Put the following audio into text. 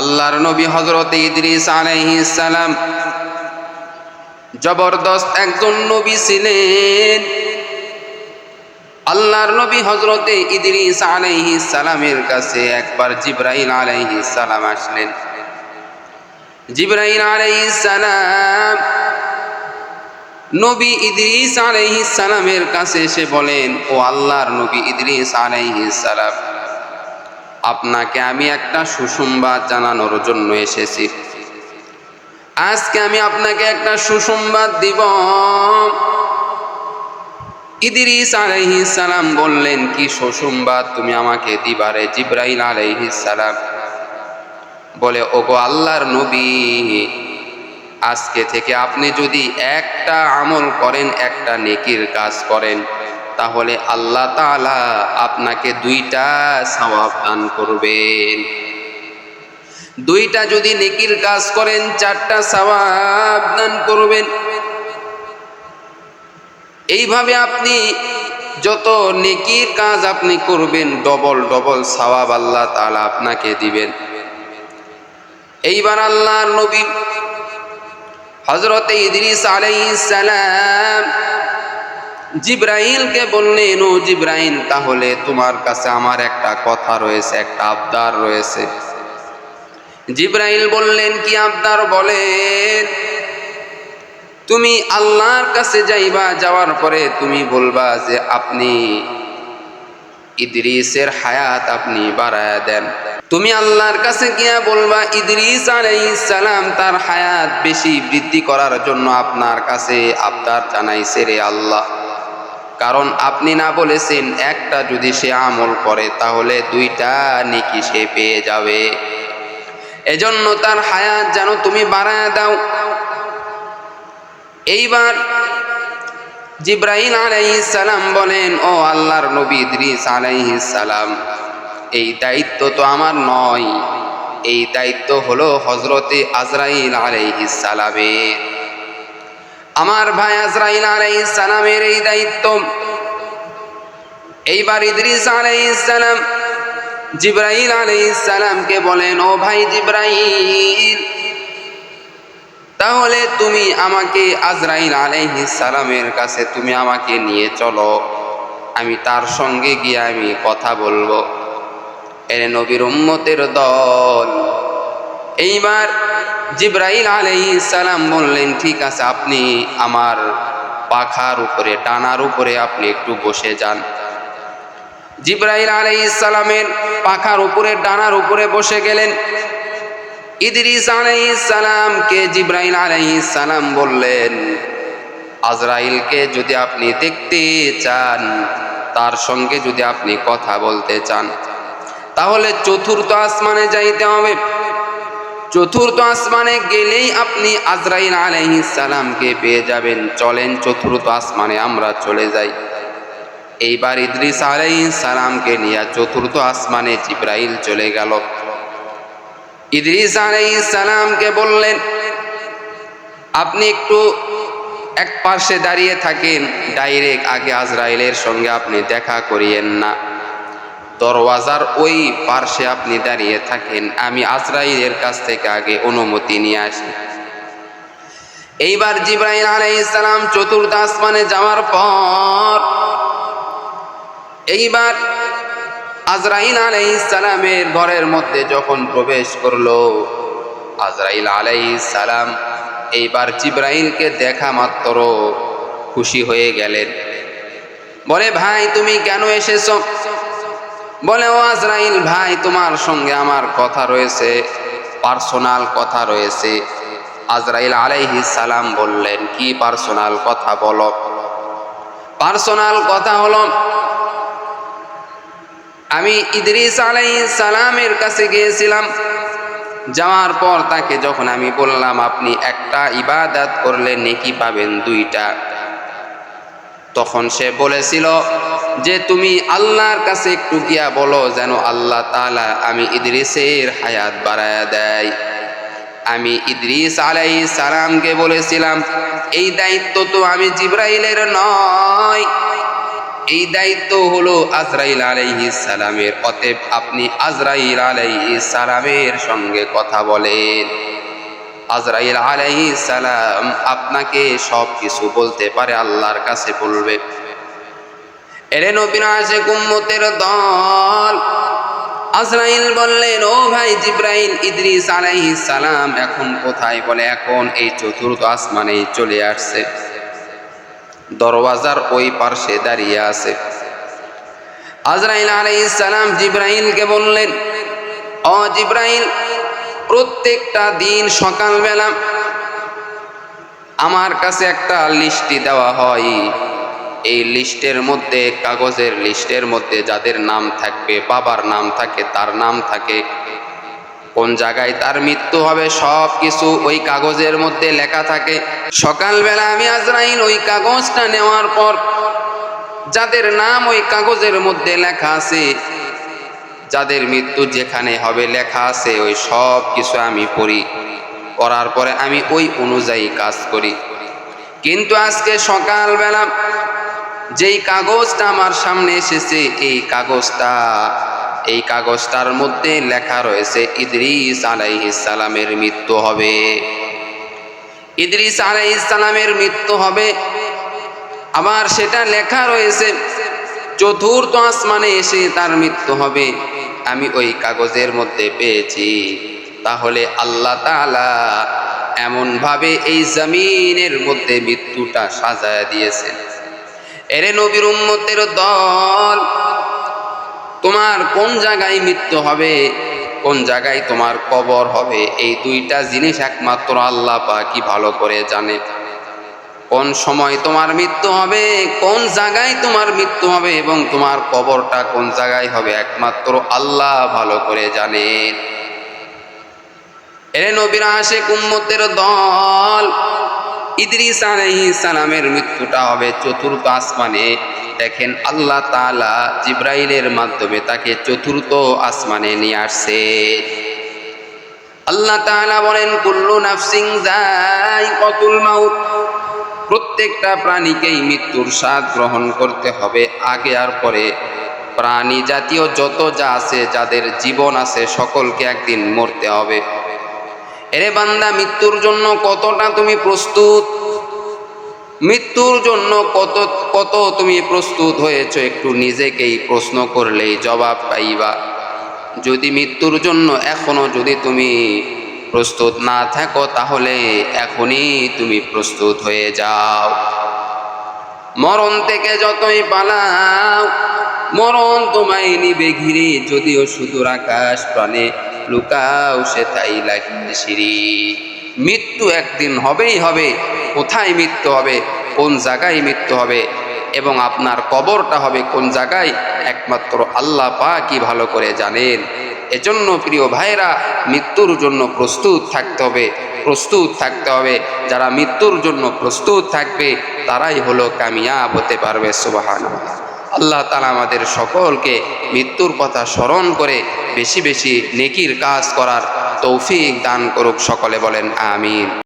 আল্লাহর নবী হজরত ইদ্রিস সালাম জবরদস্ত একজন নবী ছিলেন। আল্লাহর নবী হজরতে ইদ্রিস সালামের কাছে একবার আলাইহিস সালাম আসলেন। আলাইহিস সালাম, নবী ইদ্রিস সালামের কাছে এসে বলেন, ও আল্লাহর নবী ইদ্রিস সালাম আপনাকে আমি একটা সুসংবাদ জানানোর জন্য এসেছি। আজকে আমি আপনাকে একটা সুসংবাদ দিব। ইদ্রিস আলাইহিস সালাম বললেন, কি সুসংবাদ তুমি আমাকে দিবারে জিব্রাইল আলাইহিস সালাম? বলে, ওগো আল্লাহর নবী, আজকে থেকে আপনি যদি একটা আমল করেন, একটা নেকির কাজ করেন তাহলে আল্লাহ তাআলা আপনাকে দুইটা সওয়াব দান করবেন। দুইটা যদি নেকির কাজ করেন, চারটা সওয়াব দান করবেন। এইভাবে আপনি যত নেকির কাজ আপনি করবেন, ডবল ডবল সওয়াব আল্লাহ তাআলা আপনাকে দিবেন। এইবার আল্লাহর নবী হজরত ইদ্রিস আলাইহিস সালাম জিব্রাইলকে বললেন ও জিব্রাইল, তাহলে তোমার কাছে আমার একটা কথা রয়েছে, একটা আবদার রয়েছে। জিব্রাইল বললেন, কি আবদার বলেন? তুমি আল্লাহর কাছে যাইবা, যাওয়ার পরে তুমি বলবা যে আপনি ইদ্রিসের হায়াত আপনি বাড়ায় দেন। তুমি আল্লাহর কাছে গিয়া বলবা, ইদ্রিস সালাম তার হায়াত বেশি বৃদ্ধি করার জন্য আপনার কাছে আবদার জানাইছে রে আল্লাহ। কারণ আপনি না বলেছেন, একটা যদি সে আমল করে, তাহলে দুইটা নেকি সে পেয়ে যাবে। এজন্য তার হায়াত যেন তুমি বাড়ায় দাও। এইবার জিব্রাহিম সালাম বলেন, ও আল্লাহর নবী ইদ্রিস সালাম এই দায়িত্ব তো আমার নয়। এই দায়িত্ব হলো হজরতে আজরাইল সালামের আমার ভাই আজরাইল আলাইহিস সালামের এই দায়িত্ব। এইবার ইদ্রিস আলাইহিস সালাম জিব্রাইল আলাইহিস সালামকে বলেন, ও ভাই জিব্রাইল, তাহলে তুমি আমাকে আজরাইল আলাইহিস সালামের কাছে তুমি আমাকে নিয়ে চলো। আমি তার সঙ্গে গিয়ে আমি কথা বলব। এর নবীর উম্মতের দল এইবার জিব্রাইল আলাইহিস সালাম বললেন, ঠিক আছে, আপনি আমার পাখার উপরে, ডানার উপরে আপনি একটু বসে যান। জিব্রাইল আলাইহিস সালামের পাখার উপরে, ডানার উপরে বসে গেলেন। ইদ্রিস আলাইহিস সালামকে জিব্রাইল আলাইহিস সালাম বললেন, আজরাইলকে যদি আপনি দেখতে চান, তার সঙ্গে যদি আপনি কথা বলতে চান, তাহলে চতুর্থ আসমানে যাইতে হবে। চতুর্থ আসমানে গেলেই আপনি আজরাইল সালামকে পেয়ে যাবেন। চলেন চতুর্থ আসমানে আমরা চলে যাই। এইবার ইদ্রিস সালামকে নিয়ে চতুর্থ আসমানে জিব্রাইল চলে গেল। ইদ্রিস সালামকে বললেন, আপনি একটু এক পাশে দাঁড়িয়ে থাকেন। ডাইরেক্ট আগে আজরাইলের সঙ্গে আপনি দেখা করিয়েন না। দরওয়াজার ওই পার্শ্বে আপনি দাঁড়িয়ে থাকেন, আমি আজরাইলের কাছ থেকে আগে অনুমতি নিয়ে আসি। এইবার জিব্রাইল আলাইহিস সালাম চতুর্থ আসমানে যাওয়ার পর, এইবার আজরাইল আলাইহিস সালামের ঘরের মধ্যে যখন প্রবেশ করল, আজরাইল আলাইহিস সালাম এইবার জিব্রাইলকে দেখা মাত্র খুশি হয়ে গেলেন। বলে, ভাই, তুমি কেন এসেছ? বলে, ও আজরাইল ভাই, তোমার সঙ্গে আমার কথা রয়েছে, পার্সোনাল কথা রয়েছে। আজরাইল আলাইহি সালাম বললেন, কি পার্সোনাল কথা বলো? পার্সোনাল কথা হলো, আমি ইদ্রিস আলাইহিস সালামের কাছে গিয়েছিলাম, যাওয়ার পর তাকে যখন আমি বললাম, আপনি একটা ইবাদত করলে নেকি পাবেন দুইটা? তখন সে বলেছিল যে তুমি আল্লাহর কাছে একটু গিয়া বলো যেন আল্লাহ তাআলা আমি ইদ্রিসের হায়াত বাড়ায়া দেয়। আমি ইদ্রিস আলাই সালামকে বলেছিলাম, এই দায়িত্ব তো আমি জিব্রাইলের নয়। এই দায়িত্ব হলো আজরাইল আলাইহিস সালামের। অতএব আপনি আজরাইল আলাইহিস সালামের সঙ্গে কথা বলেন। আজরাইল আলাইহিস সালাম আপনাকে সব কিছু বলতে পারে, আল্লাহর কাছে বলবে। এরে নবীন আসে কুম্মতের দল। আজরাইল বললেন, ও ভাই জিব্রাইল, ইদ্রিস আলাইহিস সালাম, এখন কোথায় বলে, এখন এই চতুর্থ আসমানেই চলে আসছে। দরওয়াজার ওই পার্শ্বে দাঁড়িয়ে আছে। আজরাইল আলাইহিস সালাম জিব্রাইলকে বললেন ও জিব্রাইল, প্রত্যেকটা দিন সকালবেলা আমার কাছে একটা লিস্টি দেওয়া হয়। এই লিস্টের মধ্যে, কাগজের লিস্টের মধ্যে যাদের নাম থাকবে, বাবার নাম থাকে, তার নাম থাকে, কোন জায়গায় তার মৃত্যু হবে সব কিছু ওই কাগজের মধ্যে লেখা থাকে। সকালবেলা আমি আজরাইল ওই কাগজটা নেওয়ার পর, যাদের নাম ওই কাগজের মধ্যে লেখা আছে, যাদের মৃত্যু যেখানে হবে লেখা আছে, ওই সব কিছু আমি পড়ি। পড়ার পরে আমি ওই অনুযায়ী কাজ করি। কিন্তু আজকে সকালবেলা যেই কাগজটা আমার সামনে এসেছে, এই কাগজটা, এই কাগজটার মধ্যে লেখা রয়েছে, ইদ্রিস সালামের মৃত্যু হবে। ইদ্রিস সালামের মৃত্যু হবে। আবার সেটা লেখা রয়েছে, চতুর্থ আসমানে এসে তার মৃত্যু হবে। আমি ওই কাগজের মধ্যে পেয়েছি। তাহলে আল্লাহ তাআলা এমনভাবে এই জমিনের মধ্যে মৃত্যুটা সাজায় দিয়েছেন। এরে নবীর উম্মতের দল, তোমার কোন জায়গায় মৃত্যু হবে? কোন জায়গায় তোমার কবর হবে? এই দুইটা জিনিস একমাত্র আল্লাহ পাকি ভালো করে জানে। কোন সময় তোমার মৃত্যু হবে, কোন জায়গায় তোমার মৃত্যু হবে এবং তোমার কবরটা কোন জায়গায় হবে একমাত্র আল্লাহ ভালো করে জানেন এরে নবীরা আসে কুম্মতের দল ইদ্রিস সালামের মৃত্যুটা হবে চতুর্থ আসমানে। দেখেন আল্লাহ তাআলা জিব্রাইলের মাধ্যমে তাকে চতুর্থ আসমানে নিয়ে আসছে। আল্লাহ তাআলা বলেন, কুল্লু নাফসিং যায়িকাতুল মাউত। প্রত্যেকটা প্রাণীকেই মৃত্যুর স্বাদ গ্রহণ করতে হবে। আগে আর পরে প্রাণী জাতীয় যত যা আছে, যাদের জীবন আছে, সকলকে একদিন মরতে হবে। এরে বান্দা, মৃত্যুর জন্য কতটা তুমি প্রস্তুত? মৃত্যুর জন্য কত কত তুমি প্রস্তুত হয়েছো? একটু নিজেকেই প্রশ্ন করলেই জবাব পাইবা। যদি মৃত্যুর জন্য এখনও যদি তুমি প্রস্তুত না থাকো, তাহলে এখনই তুমি প্রস্তুত হয়ে যাও। মরণ থেকে যতই পালাও, মরণ তোমায় নিবে ঘিরে, যদিও সুদূর আকাশ প্রাণে। লুকাও সে তাই লাগিয়ে মৃত্যু একদিন হবেই হবে, কোথায় মৃত্যু হবে, কোন জায়গায় মৃত্যু হবে, এবং আপনার কবরটা হবে কোন জায়গায়, একমাত্র আল্লাহ পাকই ভালো করে জানেন। এজন্য প্রিয় ভাইরা মৃত্যুর জন্য প্রস্তুত থাকতে হবে, প্রস্তুত থাকতে হবে। যারা মৃত্যুর জন্য প্রস্তুত থাকবে, তারাই হলো কামিয়াব হতে পারবে সুবাহান আল্লাহ তালা আমাদের সকলকে মৃত্যুর কথা স্মরণ করে বেশি বেশি নেকির কাজ করার তৌফিক দান করুক সকলে বলেন, আমিন।